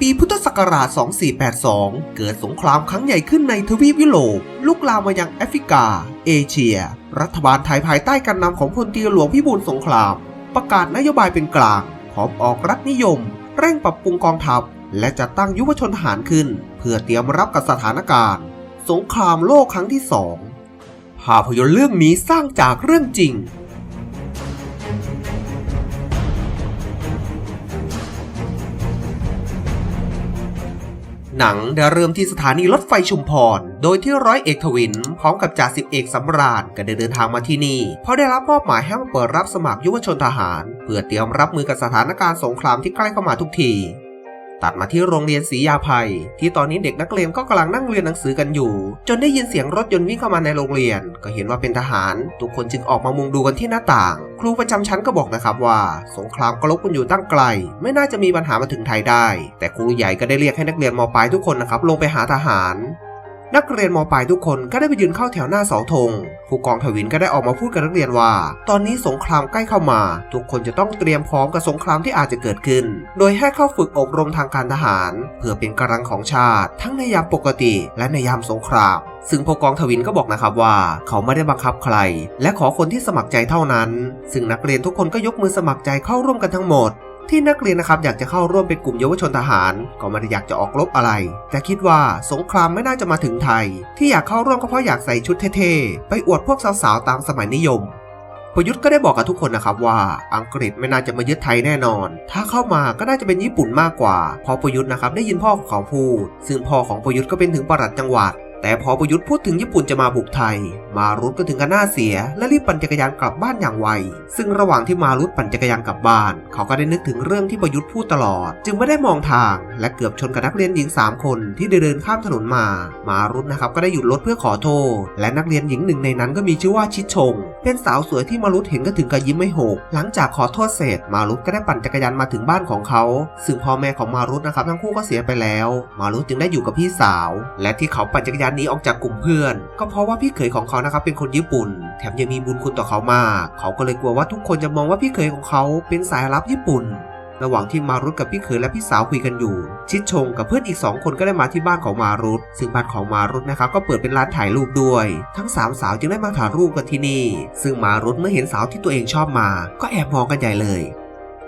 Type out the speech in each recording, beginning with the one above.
ปีพุทธศักราช 2482 เกิดสงครามครั้งใหญ่ขึ้นในทวีปยุโรปลุกลามมายังแอฟริกา เอเชีย รัฐบาลไทยภายใต้การนำของพลตรีหลวงพิบูลสงคราม ประกาศนโยบายเป็นกลางพร้อมออกรัฐนิยม เร่งปรับปรุงกองทัพ และจัดตั้งยุวชนทหารขึ้น เพื่อเตรียมรับกับสถานการณ์ สงครามโลกครั้งที่สองภาพยนตร์เรื่องนี้สร้างจากเรื่องจริง หนังได้เริ่มที่สถานีรถไฟชุมพร โดยที่ร้อยเอกทวิน พร้อมกับจ่าสิบเอกสำราญก็ได้เดินทางมาที่นี่ เพราะได้รับมอบหมายให้มาเปิดรับสมัครยุวชนทหาร เพื่อเตรียมรับมือกับสถานการณ์สงครามที่ใกล้เข้ามาทุกที ตัดมาที่โรงเรียนศรียาภัย ที่ตอนนี้เด็กนักเรียนก็กำลังนั่งเรียนหนังสือกันอยู่ จนได้ยินเสียงรถยนต์วิ่งเข้ามาในโรงเรียน ก็เห็นว่าเป็นทหาร ทุกคนจึงออกมามุงดูกันที่หน้าต่าง ครูประจำชั้นก็บอกนะครับว่า สงครามก็ลบกันอยู่ตั้งไกล ไม่น่าจะมีปัญหามาถึงไทยได้ แต่ครูใหญ่ก็ได้เรียกให้นักเรียนมปลายทุกคนนะครับลงไปหาทหาร นักเรียนมปลายทุกคนก็ได้ไปยืนเข้าแถวหน้าเสาธงผู้กองทวินก็ได้ออกมาพูดกับนักเรียนว่า ตอนนี้สงครามใกล้เข้ามา ทุกคนจะต้องเตรียมพร้อมกับสงครามที่อาจจะเกิดขึ้น โดยให้เข้าฝึกอบรมทางการทหาร เพื่อเป็นกำลังของชาติ ทั้งในยามปกติและในยามสงครามซึ่งผู้กองทวินก็บอกนะครับว่า เขาไม่ได้บังคับใคร และขอคนที่สมัครใจเท่านั้น ซึ่งนักเรียนทุกคนก็ยกมือสมัครใจเข้าร่วมกันทั้งหมด ที่นักเรียนนะครับอยากจะเข้าร่วมเป็นกลุ่มเยาวชนทหาร ก็ไม่ได้อยากจะออกรบอะไร แต่คิดว่าสงครามไม่น่าจะมาถึงไทย ที่อยากเข้าร่วมก็เพราะอยากใส่ชุดเท่ๆ ไปอวดพวกสาวๆตามสมัยนิยมประยุทธ์ก็ได้บอกกับทุกคนนะครับว่าอังกฤษไม่น่าจะมายึดไทยแน่นอน ถ้าเข้ามาก็น่าจะเป็นญี่ปุ่นมากกว่า พอประยุทธ์นะครับได้ยินพ่อของเขาพูด ซึ่งพ่อของประยุทธ์ก็เป็นถึงประหลัดจังหวัด แต่พอประยุทธ์พูดถึงญี่ปุ่นจะมาบุกไทย มารุตก็ถึงกับหน้าเสีย และรีบปั่นจักรยานกลับบ้านอย่างไว ซึ่งระหว่างที่มารุตปั่นจักรยานกลับบ้าน เขาก็ได้นึกถึงเรื่องที่ประยุทธ์พูดตลอด จึงไม่ได้มองทาง และเกือบชนกับนักเรียนหญิง 3 คนที่เดินข้ามถนนมา มารุตนะครับก็ได้หยุดรถเพื่อขอโทษ และนักเรียนหญิงหนึ่งในนั้นก็มีชื่อว่าชิดชง เป็นสาวสวยที่มารุตเห็นก็ถึงกับยิ้มไม่หก หลังจากขอโทษเสร็จ มารุตก็ได้ปั่นจักรยานมาถึงบ้านของเขา ซึ่งพ่อแม่ของมารุตนะครับทั้งคู่ก็เสียไปแล้ว มารุตจึงได้อยู่กับพี่สาว และที่เขาปั่นจักรยานหนี้ออกจากกลุ่มเพื่อน ก็เพราะว่าพี่เขยของเขานะครับเป็นคนญี่ปุ่น แถมยังมีบุญคุณต่อเขามากเขาก็เลยกลัวว่าทุกคนจะมองว่าพี่เขยของเขาเป็นสายลับญี่ปุ่น ระหว่างที่มารุตกับพี่เขยและพี่สาวคุยกันอยู่ ชิดชงกับเพื่อนอีกสองคนก็ได้มาที่บ้านของมารุตซึ่งบ้านของมารุตนะครับก็เปิดเป็นร้านถ่ายรูปด้วย ทั้งสามสาวจึงได้มาถ่ายรูปกันที่นี่ ซึ่งมารุตเมื่อเห็นสาวที่ตัวเองชอบมา ก็แอบมองกันใหญ่เลย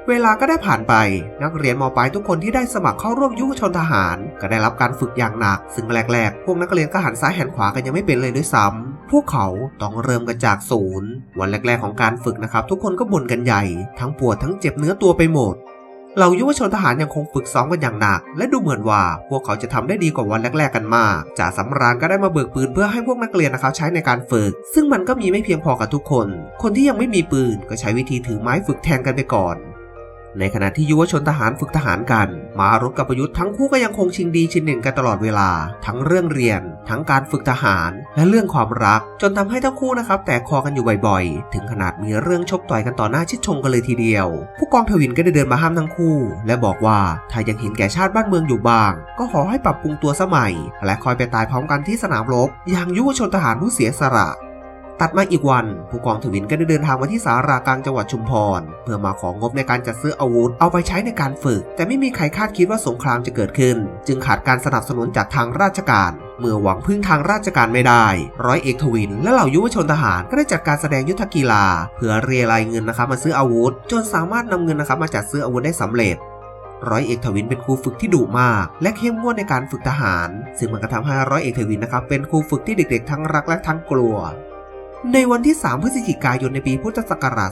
เวลาก็ได้ผ่านไป นักเรียนมปลายทุกคนที่ได้สมัครเข้าร่วมยุวชนทหาร ก็ได้รับการฝึกอย่างหนัก ซึ่งแรกๆ พวกนักเรียนก็หันซ้ายหันขวากันยังไม่เป็นเลยด้วยซ้ำพวกเขาต้องเริ่มกันจากศูนย์ วันแรกๆของการฝึกนะครับ ทุกคนก็บ่นกันใหญ่ ทั้งปวดทั้งเจ็บเนื้อตัวไปหมดเหล่ายุวชนทหารยังคงฝึกซ้อมกันอย่างหนัก และดูเหมือนว่าพวกเขาจะทำได้ดีกว่าวันแรกๆกันมากจ่าสำราญก็ได้มาเบิกปืนเพื่อให้พวกนักเรียนนะครับใช้ในการฝึก ซึ่งมันก็มีไม่เพียงพอกับทุกคน คนที่ยังไม่มีปืนก็ใช้วิธีถือไม้ฝึกแทนกันไปก่อน ในขณะที่ยุวชนทหารฝึกทหารกัน มารบกับประยุทธ์ทั้งคู่ก็ยังคงชิงดีชิงเด่นกันตลอดเวลา ทั้งเรื่องเรียน ทั้งการฝึกทหาร และเรื่องความรัก จนทำให้ทั้งคู่นะครับ แตกคอกันอยู่บ่อยๆ ถึงขนาดมีเรื่องชกต่อยกันต่อหน้าชิดชงกันเลยทีเดียว ผู้กองทวินก็ได้เดินมาห้ามทั้งคู่ และบอกว่าถ้ายังเห็นแก่ชาติบ้านเมืองอยู่บ้าง ก็ขอให้ปรับปรุงตัวสมัย และคอยไปตายพร้อมกันที่สนามรบอย่างยุวชนทหารผู้เสียสละ ตัดมาอีกวัน ผู้กองทวินก็ได้เดินทางมาที่สารากลางจังหวัดชุมพร เพื่อมาของงบในการจัดซื้ออาวุธเอาไปใช้ในการฝึก แต่ไม่มีใครคาดคิดว่าสงครามจะเกิดขึ้น จึงขาดการสนับสนุนจากทางราชการเมื่อหวังพึ่งทางราชการไม่ได้ ร้อยเอกทวิน และเหล่ายุวชนทหารก็ได้จัดการแสดงยุทธกีฬา เพื่อเรียรายเงินนะครับมาซื้ออาวุธ จนสามารถนำเงินนะครับมาจัดซื้ออาวุธได้สำเร็จ ร้อยเอกทวินเป็นครูฝึกที่ดุมาก และเข้มงวดในการฝึกทหาร ซึ่งมันก็ทำให้ร้อยเอกทวินนะครับเป็นครูฝึกที่เด็กๆทั้งรักและทั้งกลัว ในวันที่ 3 พฤศจิกายนในปีพุทธศักราช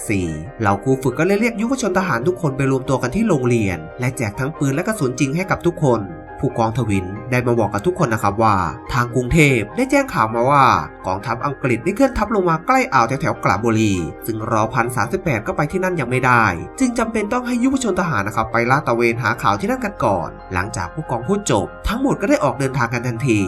2484 เหล่าครูฝึกก็เลยเรียกยุวชนทหารทุกคนไปรวมตัวกันที่โรงเรียน และแจกทั้งปืนและกระสุนจริงให้กับทุกคน ผู้กองทวินได้มาบอกกับทุกคนนะครับว่า ทางกรุงเทพได้แจ้งข่าวมาว่า กองทัพอังกฤษได้เคลื่อนทัพลงมาใกล้อ่าวแถวๆกระบุรี ซึ่งรอพันสาก็ไปที่นั่นยังไม่ได้ จึงจำเป็นต้องให้ยุวชนทหารนะครับไปลาดตระเวนหาข่าวที่นั่นกันก่อน หลังจากผู้กองพูดจบ ทั้งหมดก็ได้ออกเดินทางกันทันที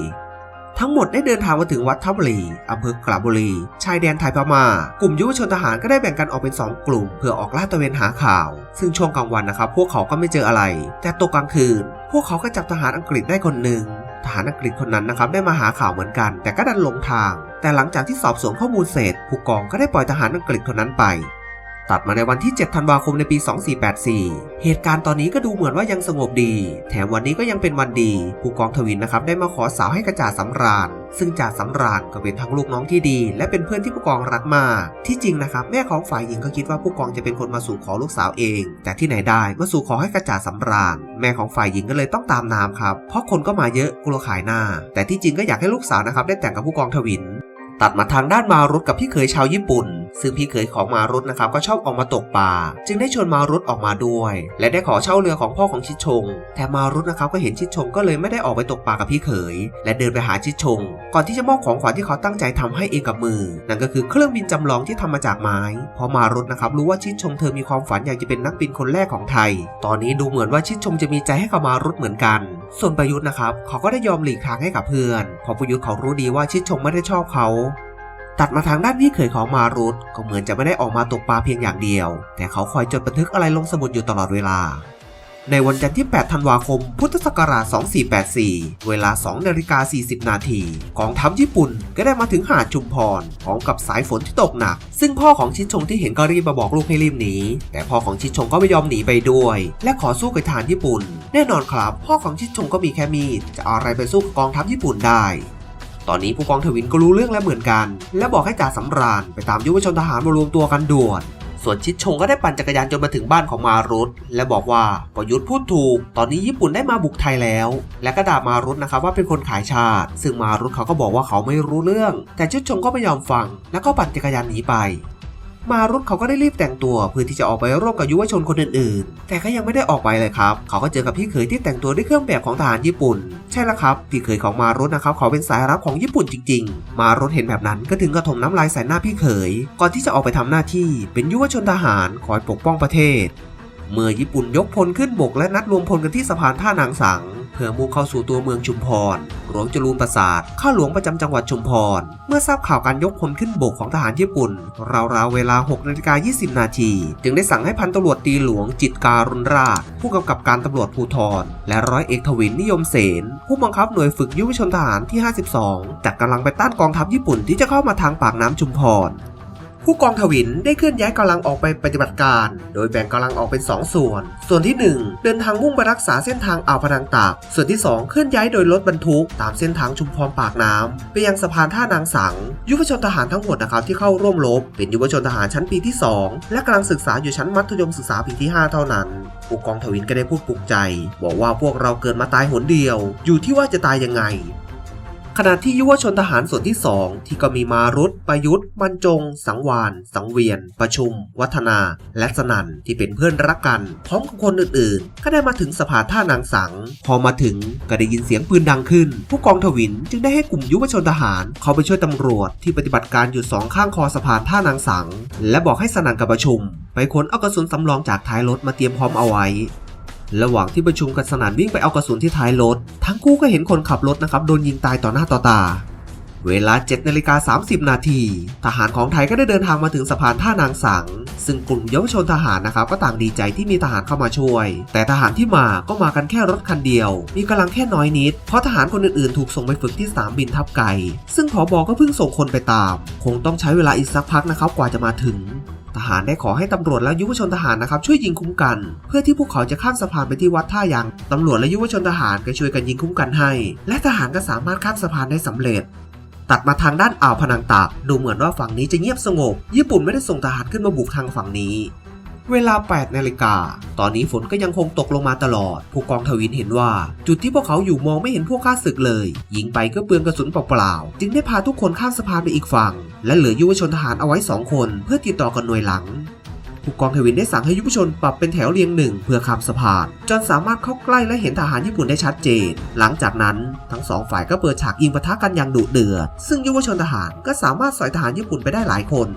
ทั้งหมดได้เดินทางมาถึงวัดทับบุรีอำเภอกระบุรี ชายแดนไทยพม่า กลุ่มยุวชนทหารก็ได้แบ่งกันออกเป็น 2 กลุ่ม เพื่อออกลาดตระเวนหาข่าว ซึ่งช่วงกลางวันนะครับ พวกเขาก็ไม่เจออะไร แต่ตกกลางคืน พวกเขาก็จับทหารอังกฤษได้คนหนึ่งทหารอังกฤษคนนั้นนะครับได้มาหาข่าวเหมือนกัน แต่ก็ดันหลงทาง แต่หลังจากที่สอบสวนข้อมูลเสร็จผู้กองก็ได้ปล่อยทหารอังกฤษคนนั้นไป ตัดมาในวันที่ 7 ธันวาคมในปี 2484 เหตุการณ์ตอนนี้ก็ดูเหมือนว่ายังสงบดี แถมวันนี้ก็ยังเป็นวันดี ผู้กองทวินนะครับได้มาขอสาวให้กระจ่าสำราญ ซึ่งจ่าสำราญก็เป็นทั้งลูกน้องที่ดี และเป็นเพื่อนที่ผู้กองรักมากที่จริงนะครับแม่ของฝ่ายหญิงก็คิดว่าผู้กองจะเป็นคนมาสู่ขอลูกสาวเอง แต่ที่ไหนได้มาสู่ขอให้กระจ่าสำราญ แม่ของฝ่ายหญิงก็เลยต้องตามน้ำครับเพราะคนก็มาเยอะกลัวขายหน้า แต่ที่จริงก็อยากให้ลูกสาวนะครับได้แต่งกับผู้กองทวิน ตัดมาทางด้านมารุตกับพี่เขยชาวญี่ปุ่น ซึ่งพี่เขยของมารุตนะครับก็ชอบออกมาตกปลาจึงได้ชวนมารุตออกมาด้วย และได้ขอเช่าเรือของพ่อของชิดชง แต่มารุตนะครับก็เห็นชิดชงก็เลยไม่ได้ออกไปตกปลากับพี่เขย และเดินไปหาชิดชง ก่อนที่จะมอบของขวัญที่เขาตั้งใจทำให้เองกับมือ นั่นก็คือเครื่องบินจำลองที่ทำมาจากไม้พราะมารุตนะครับรู้ว่าชิดชงเธอมีความฝันอยากจะเป็นนักบินคนแรกของไทย ตอนนี้ดูเหมือนว่าชิดชงจะมีใจให้กับมารุตเหมือนกัน ส่วนประยุทธ์นะครับเขาก็ได้ยอมหลีกทางให้กับเพื่อนเพราะประยุทธ์เขารู้ดีว่าชิดชงไม่ได้ชอบเขา ตัดมาทางด้านพี่เขยของมารุตก็เหมือนจะไม่ได้ออกมาตกปลาเพียงอย่างเดียว แต่เขาคอยจดบันทึกอะไรลงสมุดอยู่ตลอดเวลา ในวันจันทร์ที่ 8 ธันวาคม พุทธศักราช 2484 เวลา 2 นาฬิกา 40 นาทีกองทัพญี่ปุ่นก็ได้มาถึงหาดชุมพรพร้อมกับสายฝนที่ตกหนัก ซึ่งพ่อของชิดชงที่เห็นก็รีบมาบอกลูกให้รีบหนี แต่พ่อของชิดชงก็ไม่ยอมหนีไปด้วย และขอสู้กับทหารญี่ปุ่น แน่นอนครับ พ่อของชิดชงก็มีแค่มีด จะเอาอะไรไปสู้กับกองทัพญี่ปุ่นได้ ตอนนี้ผู้กองทวินก็รู้เรื่องแล้วเหมือนกัน และบอกให้จ่าสำราญไปตามยุวชนทหารมารวมตัวกันด่วน ส่วนชิดชงก็ได้ปั่นจักรยานจนมาถึงบ้านของมารุตและบอกว่าปยุทธ์พูดถูก ตอนนี้ญี่ปุ่นได้มาบุกไทยแล้ว และก็ด่ามารุตนะครับว่าเป็นคนขายชาติ ซึ่งมารุตเขาก็บอกว่าเขาไม่รู้เรื่อง แต่ชิดชงก็ไม่ยอมฟัง แล้วก็ปั่นจักรยานหนีไป มารุตเขาก็ได้รีบแต่งตัวเพื่อที่จะออกไปร่วมกับยุวชนคนอื่นๆ แต่ก็ยังไม่ได้ออกไปเลยครับ เขาก็เจอกับพี่เขยที่แต่งตัวด้วยเครื่องแบบของทหารญี่ปุ่น ใช่แล้วครับ พี่เขยของมารุตนะครับเขาเป็นสายรับของญี่ปุ่นจริง ๆ มารุตเห็นแบบนั้นก็ถึงกระถมน้ำลายใส่หน้าพี่เขย ก่อนที่จะออกไปทำหน้าที่ เป็นยุวชนทหารคอยปกป้องประเทศ เมื่อญี่ปุ่นยกพลขึ้นบกและนัดรวมพลกันที่สะพานท่านางสัง เพื่อมุ่งเข้าสู่ตัวเมืองชุมพร หลวงจรูนประสาท ข้าหลวงประจำจังหวัดชุมพร เมื่อทราบข่าวการยกพลขึ้นบกของทหารญี่ปุ่น ราวๆเวลา6นาฬิกา20 นาที จึงได้สั่งให้พันตำรวจตีหลวงจิตการุณราชผู้กำกับการตำรวจภูธร และร้อยเอกทวินนิยมเสน ผู้บังคับหน่วยฝึกยุวชนทหารที่ 52 จัดกำลังไปต้านกองทัพญี่ปุ่นที่จะเข้ามาทางปากน้ำชุมพร ผู้กองทวินได้เคลื่อนย้ายกำลังออกไปปฏิบัติการ โดยแบ่งกำลังออกเป็น 2 ส่วน ส่วนที่ 1 เดินทางมุ่งไปรักษาเส้นทางอ่าวพนังตาก ส่วนที่ 2 เคลื่อนย้ายโดยรถบรรทุก ตามเส้นทางชุมพรปากน้ำไปยังสะพานท่านางสัง ยุวชนทหารทั้งหมดนะครับที่เข้าร่วมรบเป็นยุวชนทหารชั้นปีที่ 2 และกำลังศึกษาอยู่ชั้นมัธยมศึกษาปีที่ 5 เท่านั้น ผู้กองทวินก็ได้พูดปลุกใจ บอกว่าพวกเราเกิดมาตายหนเดียว อยู่ที่ว่าจะตายยังไง ขณะที่ยุวชนทหารส่วนที่ 2 ที่ก็มีมารุตประยุทธ์บรรจง สังวาน สังเวียน ประชุม วัฒนา และสนันที่เป็นเพื่อนรักกันพร้อมกับคนอื่นๆ ก็ได้มาถึงสะพานท่านางสัง พอมาถึงก็ได้ยินเสียงปืนดังขึ้น ผู้กองทวินจึงได้ให้กลุ่มยุวชนทหาร เข้าไปช่วยตำรวจที่ปฏิบัติการอยู่สองข้างคอสะพานท่านางสัง และบอกให้สนันกับประชุม ไปค้นเอากระสุนสำรองจากท้ายรถมาเตรียมพร้อมเอาไว้ ระหว่างที่ประชุมกันสนานวิ่งไปเอากระสุนที่ท้ายรถ ทั้งคู่ก็เห็นคนขับรถนะครับโดนยิงตายต่อหน้าต่อตา เวลา7นาฬิกา30 นาที ทหารของไทยก็ได้เดินทางมาถึงสะพานท่านางสัง ซึ่งกลุ่มเยาวชนทหารนะครับก็ต่างดีใจที่มีทหารเข้ามาช่วย แต่ทหารที่มาก็มากันแค่รถคันเดียว มีกำลังแค่น้อยนิด เพราะทหารคนอื่นๆ ถูกส่งไปฝึกที่สนามบินทับไก่ ซึ่งผอบอก็เพิ่งส่งคนไปตาม คงต้องใช้เวลาอีกสักพักนะครับกว่าจะมาถึง ทหารได้ขอให้ตำรวจและยุวชนทหารนะครับช่วยยิงคุ้มกัน เพื่อที่พวกเขาจะข้ามสะพานไปที่วัดท่ายางตำรวจและยุวชนทหารก็ช่วยกันยิงคุ้มกันให้ และทหารก็สามารถข้ามสะพานได้สำเร็จ ตัดมาทางด้านอ่าวพนังตะดูเหมือนว่าฝั่งนี้จะเงียบสงบ ญี่ปุ่นไม่ได้ส่งทหารขึ้นมาบุกทางฝั่งนี้ เวลา 8 นาฬิกา ตอนนี้ฝนก็ยังคงตกลงมาตลอด ผู้กองทวินเห็นว่า จุดที่พวกเขาอยู่มองไม่เห็นพวกข้าศึกเลย ยิงไปก็เปลืองกระสุนเปล่าๆ จึงได้พาทุกคนข้ามสะพานไปอีกฝั่ง และเหลือยุวชนทหารเอาไว้ 2 คน เพื่อติดต่อกันหน่วยหลังผู้กองทวินได้สั่งให้ยุวชนปรับเป็นแถวเรียงหนึ่งเพื่อข้ามสะพานจนสามารถเข้าใกล้และเห็นทหารญี่ปุ่นได้ชัดเจน หลังจากนั้นทั้งสองฝ่ายก็เปิดฉากยิงปะทะกันอย่างดุเดือดซึ่งยุวชนทหารก็สามารถสอยทหารญี่ปุ่นไปได้หลายคน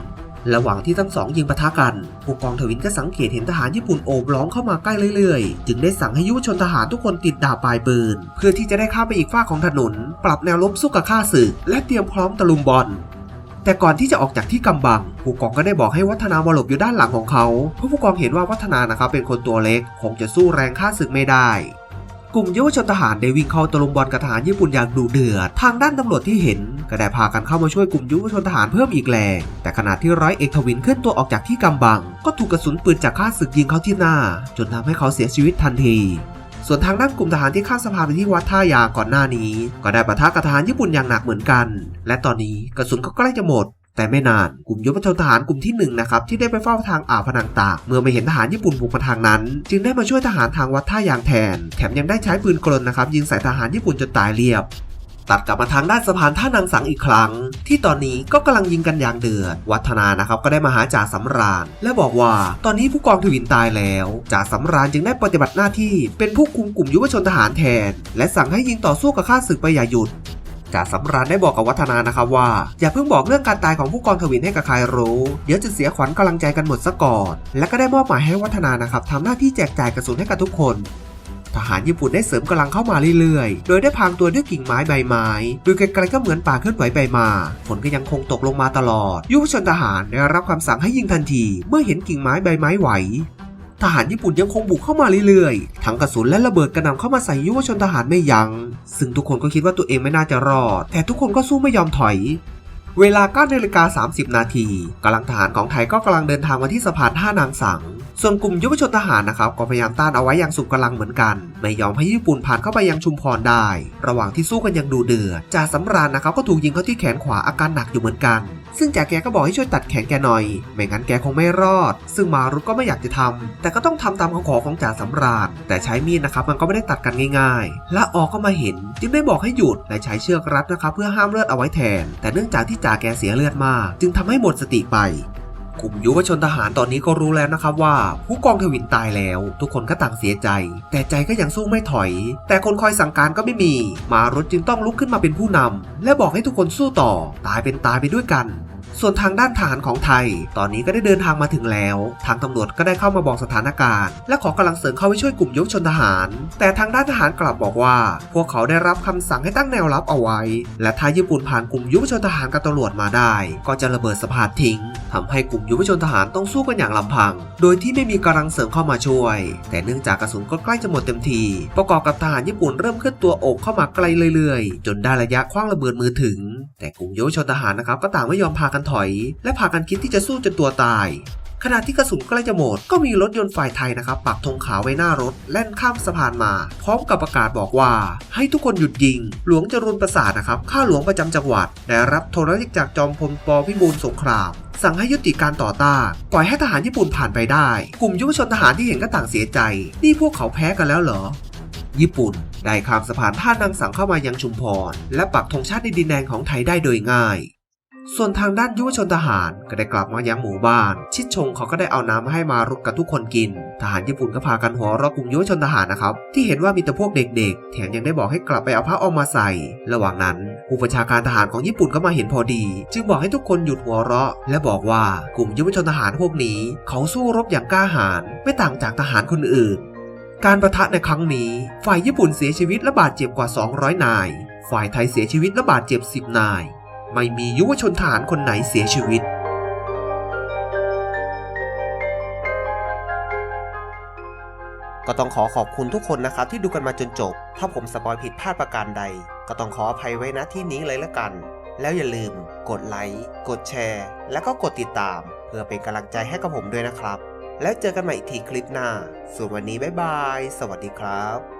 ระหว่างที่ทั้งสองยิงปะทะกัน ผู้กองทวินก็สังเกตเห็นทหารญี่ปุ่นโอบล้อมเข้ามาใกล้เรื่อยๆ จึงได้สั่งให้ยุวชนทหารทุกคนติดดาบปลายปืน เพื่อที่จะได้ข้ามไปอีกฝ้าของถนน ปรับแนวรบสู้กับข้าศึก และเตรียมพร้อมตะลุมบอลแต่ก่อนที่จะออกจากที่กำบัง ผู้กองก็ได้บอกให้วัฒนามาหลบอยู่ด้านหลังของเขา เพราะผู้กองเห็นว่าวัฒนานะครับเป็นคนตัวเล็ก คงจะสู้แรงข้าศึกไม่ได้ กลุ่มเยาวชนทหารได้วิ่งเข้าตะลุมบอลกับทหารญี่ปุ่นอย่างดุเดือด ทางด้านตำรวจที่เห็น ก็ได้พากันเข้ามาช่วยกลุ่มเยาวชนทหารเพิ่มอีกแรงแต่ขณะที่ร้อยเอกทวินเคลื่อนตัวออกจากที่กำบัง ก็ถูกกระสุนปืนจากข้าศึกยิงเข้าที่หน้า จนทำให้เขาเสียชีวิตทันทีส่วนทางด้านกลุ่มทหารที่ข้ามสะพานไปที่วัดท่ายาก่อนหน้านี้ ก็ได้ปะทะกับทหารญี่ปุ่นอย่างหนักเหมือนกัน และตอนนี้กระสุนก็ใกล้จะหมด แต่ไม่นานกลุ่มยุวชนทหารกลุ่มที่หนึ่งนะครับที่ได้ไปเฝ้าทางอ่าวพนังตากเมื่อไม่เห็นทหารญี่ปุ่นบุกมาทางนั้น จึงได้มาช่วยทหารทางวัดท่ายางแทน แถมยังได้ใช้ปืนกลนะครับยิงใส่ทหารญี่ปุ่นจนตายเรียบตัดกลับมาทางด้านสะพานท่านางสังอีกครั้ง ที่ตอนนี้ก็กำลังยิงกันอย่างเดือด วัฒนานะครับก็ได้มาหาจ่าสำราญ และบอกว่าตอนนี้ผู้กองทวินตายแล้วจ่าสำราญจึงได้ปฏิบัติหน้าที่ เป็นผู้คุมกลุ่มยุวชนทหารแทน และสั่งให้ยิงต่อสู้กับข้าศึกไปอย่าหยุด จ่าสำราญได้บอกกับวัฒนานะครับว่า อย่าเพิ่งบอกเรื่องการตายของผู้กองทวินให้กับใครรู้ เดี๋ยวจะเสียขวัญกำลังใจกันหมดซะก่อน และก็ได้มอบหมายให้วัฒนานะครับทำหน้าที่แจกจ่ายกระสุนให้กับทุกคนทหารญี่ปุ่นได้เสริมกำลังเข้ามาเรื่อยๆ โดยได้พางตัวด้วยกิ่งไม้ใบไม้ ดูไกลๆก็เหมือนป่าเคลื่อนไหวไปมา ฝนก็ยังคงตกลงมาตลอด ยุวชนทหารได้รับคำสั่งให้ยิงทันที เมื่อเห็นกิ่งไม้ใบไม้ไหว ทหารญี่ปุ่นยังคงบุกเข้ามาเรื่อยๆ ทั้งกระสุนและระเบิดกระหน่ำเข้ามาใส่ยุวชนทหารไม่ยัง้ง ซึ่งทุกคนก็คิดว่าตัวเองไม่น่าจะรอด แต่ทุกคนก็สู้ไม่ยอมถอย เวลา9นาฬิกา30 นาทีกำลังทหารของไทยก็กำลังเดินทางมาที่สะพานท่านางสัง ส่วนกลุ่มยุวชนทหารนะครับก็พยายามต้านเอาไว้อย่างสุดกำลังเหมือนกัน ไม่ยอมให้ญี่ปุ่นผ่านเข้าไปยังชุมพรได้ ระหว่างที่สู้กันย่างดูเดือดจ่าสำราญนะครับก็ถูกยิงเข้าที่แขนขวาอาการหนักอยู่เหมือนกัน ซึ่งจ่าแกก็บอกให้ช่วยตัดแขนแกหน่อย ไม่งั้นแกคงไม่รอด ซึ่งมารุตก็ไม่อยากจะทำแต่ก็ต้องทำตามคำขอของจ่าสำราญ แต่ใช้มีดนะครับมันก็ไม่ได้ตัดกันง่ายๆและออกก็มาเห็นจึงได้บอกให้หยุดและใช้เชือกรัดนะครับเพื่อห้ามเลือดเอาไว้แทน แต่เนื่องจากที่จ่าแกเสียเลือดมากจึงทำให้หมดสติไปกลุ่มยุวชนทหารตอนนี้ก็รู้แล้วนะครับว่า ผู้กองทวินตายแล้ว ทุกคนก็ต่างเสียใจ แต่ใจก็ยังสู้ไม่ถอย แต่คนคอยสั่งการก็ไม่มี มารถจึงต้องลุกขึ้นมาเป็นผู้นำและบอกให้ทุกคนสู้ต่อ ตายเป็นตายไปด้วยกัน ส่วนทางด้านทหารของไทย ตอนนี้ก็ได้เดินทางมาถึงแล้ว ทางตำรวจก็ได้เข้ามาบอกสถานการณ์ และขอกำลังเสริมเข้าไปช่วยกลุ่มยุวชนทหาร แต่ทางด้านทหารกลับบอกว่า พวกเขาได้รับคำสั่งให้ตั้งแนวรับเอาไว้ และถ้าญี่ปุ่นผ่านกลุ่มยุวชนทหารกับตำรวจมาได้ ก็จะระเบิดสะพานทิ้งทำให้กลุ่มยุวชนทหารต้องสู้กันอย่างลำพัง โดยที่ไม่มีกำลังเสริมเข้ามาช่วย แต่เนื่องจากกระสุนก็ใกล้จะหมดเต็มที ประกอบกับทหารญี่ปุ่นเริ่มเคลื่อนตัวโอบเข้ามาไกลเรื่อยๆ จนได้ระยะคว้างระเบิดมือถึง แต่กลุ่มยุวชนทหารนะครับก็ต่างไม่ยอมพากันถอย และพากันคิดที่จะสู้จนตัวตาย ขณะที่กระสุนใกล้จะหมด ก็มีรถยนต์ฝ่ายไทยนะครับ ปักธงขาวไว้หน้ารถ แล่นข้ามสะพานมา พร้อมกับประกาศบอกว่า ให้ทุกคนหยุดยิง หลวงจรุนประสาทนะครับข้าหลวงประจำจังหวัด ได้รับโทรเลขจากจอมพลปพิบูลสงครามสั่งให้ยุติการต่อต้าน ปล่อยให้ทหารญี่ปุ่นผ่านไปได้ กลุ่มยุวชนทหารที่เห็นก็ต่างเสียใจ นี่พวกเขาแพ้กันแล้วเหรอ ญี่ปุ่น ได้ข้ามสะพานท่านังสังเข้ามายังชุมพร และปักธงชาติในดินแดนของไทยได้โดยง่าย ส่วนทางด้านยุวชนทหารก็ได้กลับมายังหมู่บ้าน ชิดชงเขาก็ได้เอาน้ำมาให้มารุกกับทุกคนกิน ทหารญี่ปุ่นก็พากันหัวเราะกลุ่มยุวชนทหารนะครับ ที่เห็นว่ามีแต่พวกเด็กๆ แถมยังได้บอกให้กลับไปเอาผ้าออมมาใส่ ระหว่างนั้นผู้บัญชาการทหารของญี่ปุ่นก็มาเห็นพอดี จึงบอกให้ทุกคนหยุดหัวเราะ และบอกว่ากลุ่มยุวชนทหารพวกนี้ เขาสู้รบอย่างกล้าหาญไม่ต่างจากทหารคนอื่น การประทะในครั้งนี้ ฝ่ายญี่ปุ่นเสียชีวิตและบาดเจ็บกว่า 200 นาย ฝ่ายไทยเสียชีวิตและบาดเจ็บ 10 นาย ไม่มียุวชนทหารคนไหนเสียชีวิต ก็ต้องขอขอบคุณทุกคนนะครับที่ดูกันมาจนจบ ถ้าผมสปอยผิดพลาดประการใด ก็ต้องขออภัยไว้ณที่นี้เลยละกัน แล้วอย่าลืม กดไลค์ กดแชร์ แล้วก็กดติดตาม เพื่อเป็นกำลังใจให้กับผมด้วยนะครับ แล้วเจอกันใหม่อีกทีคลิปหน้า ส่วนวันนี้บ๊ายบาย สวัสดีครับ